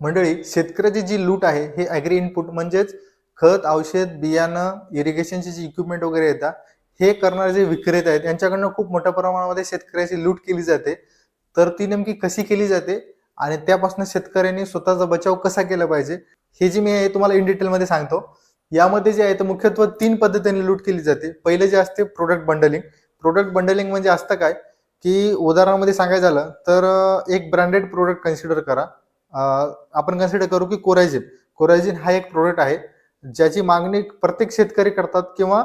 मंडळी शेतकऱ्याची जी लूट आहे हे ॲग्री इनपुट म्हणजेच खत औषध बियाणं इरिगेशनचे जे इक्विपमेंट वगैरे येतात हे करणारे जे विक्रेते आहेत यांच्याकडनं खूप मोठ्या प्रमाणामध्ये शेतकऱ्याची लूट केली जाते. तर ती नेमकी कशी केली जाते आणि त्यापासून शेतकऱ्यांनी स्वतःचा बचाव कसा केला पाहिजे हे जी मी आहे तुम्हाला इन डिटेलमध्ये सांगतो. यामध्ये जे आहे तर मुख्यत्वे तीन पद्धतीने लूट केली जाते. पहिले जे असते प्रोडक्ट बंडलिंग प्रोडक्ट बंडलिंग म्हणजे असतं काय की उदाहरणामध्ये सांगायचं झालं तर एक ब्रँडेड प्रोडक्ट कन्सिडर करा. आपण कन्सिडर करू की कोरायजिन कोरायजिन हा एक प्रोडक्ट आहे ज्याची मागणी प्रत्येक शेतकरी करतात किंवा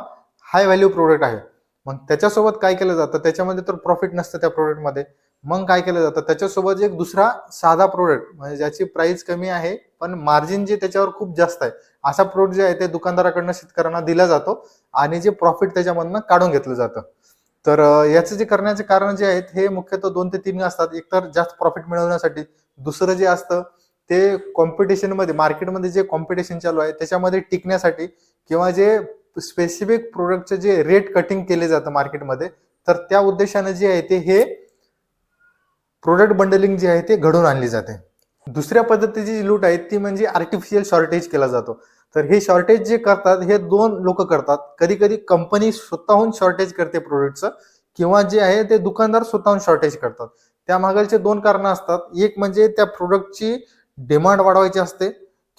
हाय व्हॅल्यू प्रोडक्ट आहे. मग त्याच्यासोबत काय केलं जातं? त्याच्यामध्ये तर प्रॉफिट नसतं त्या प्रोडक्टमध्ये मग काय केलं जातं? त्याच्यासोबत एक दुसरा साधा प्रोडक्ट म्हणजे ज्याची प्राइस कमी आहे पण मार्जिन जे त्याच्यावर खूप जास्त आहे. असा प्रोडक्ट जे आहे ते दुकानदाराकडनं शेतकऱ्यांना दिला जातो आणि जे प्रॉफिट त्याच्यामधनं काढून घेतलं जातं. तर याचे याचं जे करण्याचे कारण जे आहेत हे मुख्यतः दोन ते तीन असतात. एक तर जास्त प्रॉफिट मिळवण्यासाठी दुसरं जे असतं ते कॉम्पिटिशनमध्ये मार्केटमध्ये जे कॉम्पिटिशन चालू आहे त्याच्यामध्ये टिकण्यासाठी किंवा जे स्पेसिफिक प्रोडक्टचे जे रेट कटिंग केले जातं मार्केटमध्ये तर त्या उद्देशाने जे आहे ते हे प्रोडक्ट बंडलिंग जे आहे ते घडून आणली जाते. दुसऱ्या पद्धतीची जी लूट आहे ती म्हणजे आर्टिफिशियल शॉर्टेज केला जातो. तर हे शॉर्टेज जे करतात हे दोन लोक करतात. कधी कधी कंपनी स्वतःहून शॉर्टेज करते प्रोडक्टचं किंवा जे आहे ते दुकानदार स्वतःहून शॉर्टेज करतात. त्या मागालचे दोन कारणं असतात. एक म्हणजे त्या प्रोडक्टची डिमांड वाढवायची असते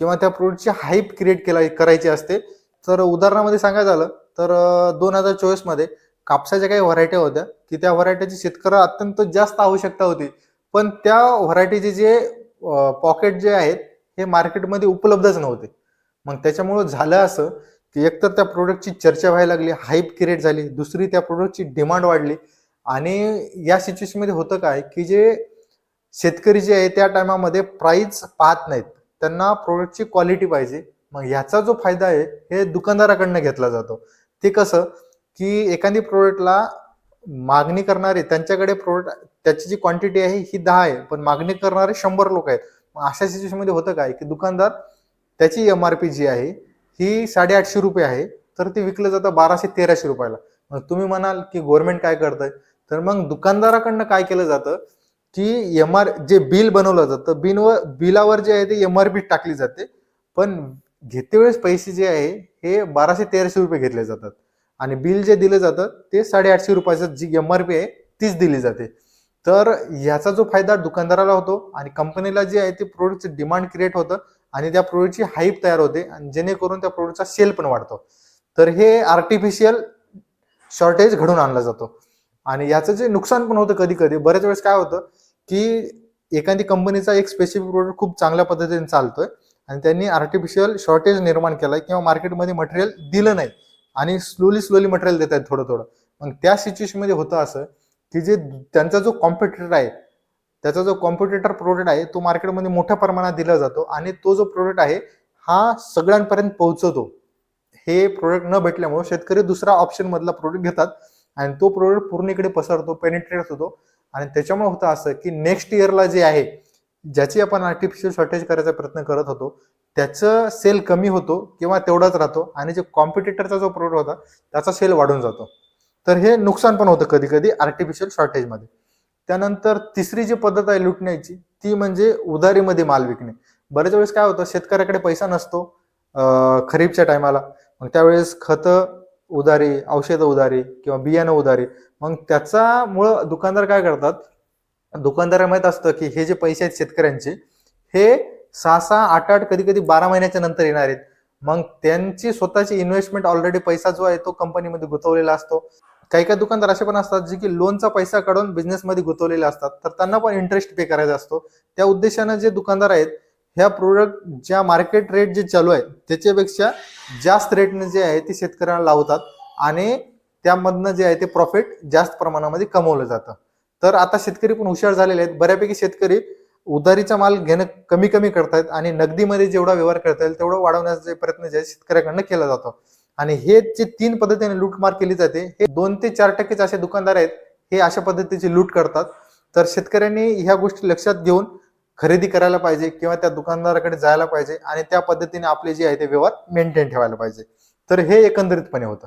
किंवा त्या प्रोडक्टची हाईप क्रिएट केला करायची असते. तर उदाहरणामध्ये सांगायचं झालं तर दोन हजार चोवीसमध्ये कापसाच्या काही व्हरायट्या होत्या की त्या व्हरायटीची शेतकऱ्याला अत्यंत जास्त आवश्यकता होती. पण त्या व्हरायटीचे जे पॉकेट जे आहेत हे मार्केटमध्ये उपलब्धच नव्हते. मग त्याच्यामुळं झालं असं की एकतर त्या प्रोडक्टची चर्चा व्हायला लागली हाईप क्रिएट झाली दुसरी त्या प्रोडक्टची डिमांड वाढली. आणि या सिच्युएशनमध्ये होतं काय की जे शेतकरी जे आहे त्या टायमामध्ये प्राईज पाहत नाहीत. त्यांना प्रोडक्टची क्वालिटी पाहिजे. मग ह्याचा जो फायदा आहे हे दुकानदाराकडनं घेतला जातो. ते कसं की एखादी प्रोडक्टला मागणी करणारे त्यांच्याकडे प्रोडक्ट त्याची जी क्वांटिटी आहे ही दहा आहे. पण मागणी करणारे शंभर लोक आहेत. मग अशा सिच्युएशनमध्ये होतं काय की दुकानदार त्याची एम आर पी जी आहे ही साडेआठशे रुपये आहे तर ते विकलं जातं बाराशे तेराशे रुपयाला. मग तुम्ही म्हणाल की गव्हर्नमेंट काय करतंय? तर मग दुकानदाराकडनं काय केलं जातं? की एम आर जे बिल बनवलं जातं बिनवर बिलावर जे आहे ते एम आर पी टाकली जाते. पण घेते वेळेस पैसे जे आहे हे बाराशे तेराशे रुपये घेतले जातात. आणि बिल जे दिलं जातं ते साडेआठशे रुपयाचं जी एम आर पी आहे तीच दिली जाते. तर ह्याचा जो फायदा दुकानदाराला होतो आणि कंपनीला जे आहे ते प्रोडक्टचं डिमांड क्रिएट होतं आणि त्या प्रोडक्टची हाईप तयार होते आणि जेणेकरून त्या प्रोडक्टचा सेल पण वाढतो. तर हे आर्टिफिशियल शॉर्टेज घडून आणला जातो. आणि याचं जे नुकसान पण होतं कधी कधी बऱ्याच वेळेस काय होतं की एखादी कंपनीचा एक स्पेसिफिक प्रोडक्ट खूप चांगल्या पद्धतीने चालतोय आणि त्यांनी आर्टिफिशियल शॉर्टेज निर्माण केलाय किंवा मार्केटमध्ये मटेरियल दिलं नाही आणि स्लोली स्लोली मटेरियल देत आहेत थोडं थोडं मग त्या सिच्युएशनमध्ये होतं असं की जे त्यांचा जो कॉम्पिटिटर आहे त्याचा जो कॉम्पिटिटर प्रोडक्ट आहे तो मार्केटमध्ये मोठ्या प्रमाणात दिला जातो आणि तो जो प्रोडक्ट आहे हा सगळ्यांपर्यंत पोहोचवतो. हे प्रोडक्ट न भेटल्यामुळे शेतकरी दुसरा ऑप्शनमधला प्रोडक्ट घेतात आणि तो प्रोडक्ट पूर्ण इकडे पसरतो पेनिट्रेट होतो. आणि त्याच्यामुळे होतं असं की नेक्स्ट इयरला जे आहे ज्याची आपण आर्टिफिशियल शॉर्टेज करायचा प्रयत्न करत होतो त्याचं सेल कमी होतो किंवा तेवढाच राहतो आणि जे कॉम्पिटिटरचा जो प्रोडक्ट होता त्याचा सेल वाढून जातो. तर हे नुकसान पण होतं कधी कधी आर्टिफिशियल शॉर्टेजमध्ये त्यानंतर तिसरी जी पद्धत आहे लुटण्याची ती म्हणजे उधारीमध्ये माल विकणे. बरेच वेळेस काय होतं शेतकऱ्याकडे पैसा नसतो खरीपच्या टायमाला. मग त्यावेळेस खतं उधारी औषधं उधारी किंवा बियाणं उधारी. मग त्याच्यामुळं दुकानदार काय करतात दुकानदारा माहीत असतं की हे जे पैसे आहेत शेतकऱ्यांचे हे सहा सहा आठ आठ कधी कधी बारा महिन्याच्या नंतर येणार आहेत. मग त्यांची स्वतःची इन्व्हेस्टमेंट ऑलरेडी पैसा जो आहे तो कंपनीमध्ये गुंतवलेला असतो. काही काही दुकानदार असे पण असतात जे की लोनचा पैसा काढून बिझनेसमध्ये गुंतवलेले असतात. तर त्यांना पण इंटरेस्ट पे करायचा असतो. त्या उद्देशानं जे दुकानदार आहेत ह्या प्रोडक्ट ज्या मार्केट रेट जे चालू आहे त्याच्यापेक्षा जास्त रेटने जे आहे ते शेतकऱ्यांना लावतात आणि त्यामधनं जे आहे ते प्रॉफिट जास्त प्रमाणामध्ये कमवलं जातं. तर आता शेतकरी पण हुशार झालेले आहेत. बऱ्यापैकी शेतकरी उधारीचा माल घेणं कमी कमी करतायत आणि नगदीमध्ये जेवढा व्यवहार करता येईल तेवढं वाढवण्याचा प्रयत्न जे आहे शेतकऱ्याकडनं केला जातो. आणि हे जे तीन पद्धतीने लूटमार केली जाते हे दोन ते चार टक्केच असे दुकानदार आहेत हे अशा पद्धतीची लूट करतात. तर शेतकऱ्यांनी ह्या गोष्टी लक्षात घेऊन खरेदी करायला पाहिजे किंवा त्या दुकानदाराकडे जायला पाहिजे आणि त्या पद्धतीने आपले जे आहे ते व्यवहार मेंटेन ठेवायला पाहिजे. तर हे एकंदरीतपणे होतं.